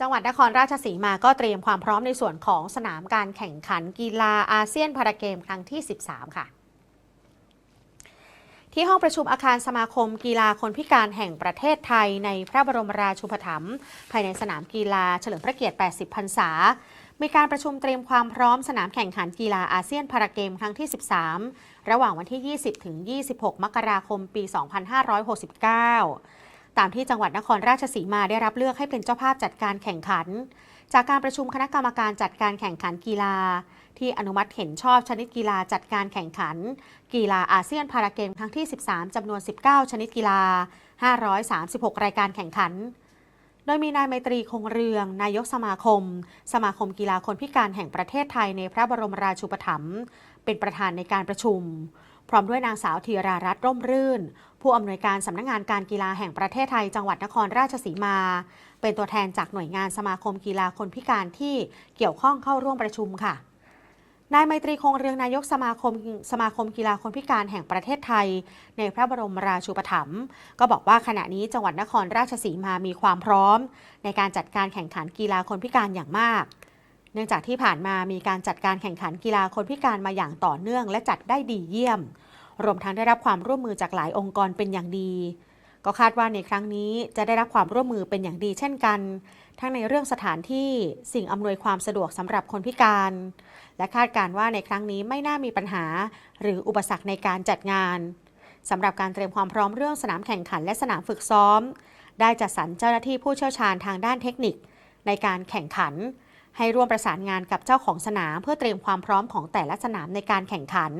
จังหวัดนครราชสีมาก็เตรียมความพร้อมในส่วนของสนามการแข่งขันกีฬาอาเซียนพาราเกมครั้งที่ 13 ค่ะ ที่ห้องประชุมอาคารสมาคมกีฬาคนพิการแห่งประเทศไทยในพระบรมราชูปถัมภ์ภายในสนามกีฬาเฉลิมพระเกียรติ 80 พรรษา มีการประชุมเตรียมความพร้อมสนามแข่งขันกีฬาอาเซียนพาราเกมครั้งที่ 13 ระหว่างวันที่ 20 ถึง 26 มกราคม ปี 2569 ตามที่จังหวัดนครราชสีมาได้รับเลือกให้เป็นเจ้าภาพจัดการแข่งขัน จากการประชุมคณะกรรมการจัดการแข่งขันกีฬา ที่อนุมัติเห็นชอบชนิดกีฬาจัดการแข่งขัน กีฬาอาเซียนพาราเกมครั้งที่ 13 จำนวน 19 ชนิดกีฬา 536 รายการแข่งขัน โดยมีนายไมตรีคงเรือง นายกสมาคม สมาคมกีฬาคนพิการแห่งประเทศไทยในพระบรมราชูปถัมภ์เป็นประธานในการประชุมพร้อมด้วยนางสาวธีรารัตน์ร่มรื่น ผู้อำนวยการสำนักงานการกีฬาแห่งประเทศไทยจังหวัดนครราชสีมา เป็นตัวแทนจากหน่วยงานสมาคมกีฬาคนพิการที่เกี่ยวข้องเข้าร่วมประชุมค่ะนายไมตรีคงเรืองนายกสมาคมสมาคมกีฬาคนพิการแห่งประเทศไทย ในพระบรมราชูปถัมภ์ก็บอกว่าขณะนี้จังหวัดนครราชสีมามีความพร้อม ในการจัดการแข่งขันกีฬาคนพิการอย่างมาก เนื่องจากที่ผ่านมามีการจัดการแข่งขันกีฬาคนพิการมาอย่างต่อเนื่องและจัดได้ดีเยี่ยม รวมทั้งได้รับความร่วมมือจากหลายองค์กรเป็นอย่างดี ก็คาดว่าในครั้งนี้จะได้รับความร่วมมือเป็นอย่างดีเช่นกัน ทั้งในเรื่องสถานที่สิ่งอำนวยความสะดวกสำหรับคนพิการ และคาดการณ์ว่าในครั้งนี้ไม่น่ามีปัญหา หรืออุปสรรคในการจัดงานสำหรับการเตรียมความพร้อมเรื่องสนามแข่งขันและสนามฝึกซ้อม ได้จัดสรรเจ้าหน้าที่ผู้เชี่ยวชาญทางด้านเทคนิค ในการแข่งขัน ให้ร่วมประสานงานกับเจ้าของสนามเพื่อเตรียมความพร้อมของแต่ละสนามในการแข่งขัน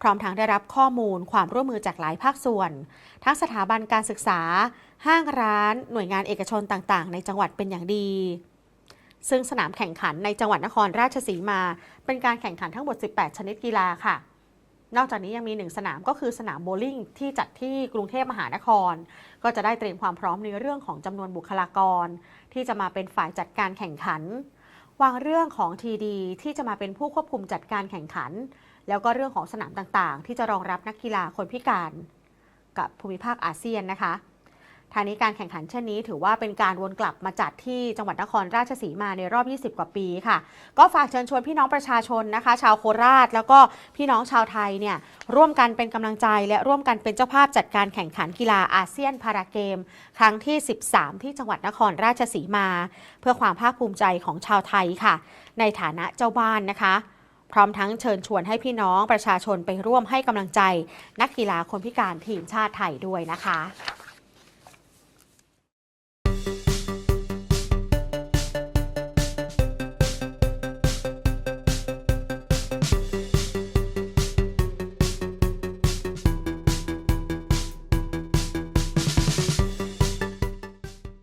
พร้อมทั้งได้รับข้อมูลความร่วมมือจากหลายภาคส่วน ทั้งสถาบันการศึกษา ห้างร้าน หน่วยงานเอกชนต่างๆ ในจังหวัดเป็นอย่างดี ซึ่งสนามแข่งขันในจังหวัดนครราชสีมา เป็นการแข่งขันทั้งหมด 18 ชนิดกีฬาค่ะนอกจากนี้ยังมีหนึ่งสนามก็คือสนามโบว์ลิ่งที่จัดที่กรุงเทพมหานคร ก็จะได้เตรียมความพร้อมในเรื่องของจำนวนบุคลากร ที่จะมาเป็นฝ่ายจัดการแข่งขัน วางเรื่องของทีดีที่จะมาเป็นผู้ควบคุมจัดการแข่งขัน แล้วก็เรื่องของสนามต่างๆ ที่จะรองรับนักกีฬาคนพิการ กับภูมิภาคอาเซียนนะคะ ทางนี้การแข่งขันเช่นนี้ถือว่าเป็นการวนกลับมาจัดที่จังหวัดนครราชสีมาในรอบ 20 กว่าปีค่ะ ก็ฝากเชิญชวนพี่น้องประชาชนนะคะ ชาวโคราช แล้วก็พี่น้องชาวไทยเนี่ยร่วมกันเป็นกำลังใจ และร่วมกันเป็นเจ้าภาพจัดการแข่งขันกีฬาอาเซียนพาราเกม ครั้งที่ 13 ที่จังหวัดนครราชสีมา เพื่อความภาคภูมิใจของชาวไทยค่ะ ในฐานะเจ้าบ้านนะคะพร้อมทั้งเชิญชวนให้พี่น้องประชาชนไปร่วมให้กำลังใจ นักกีฬาคนพิการทีมชาติไทยด้วยนะคะ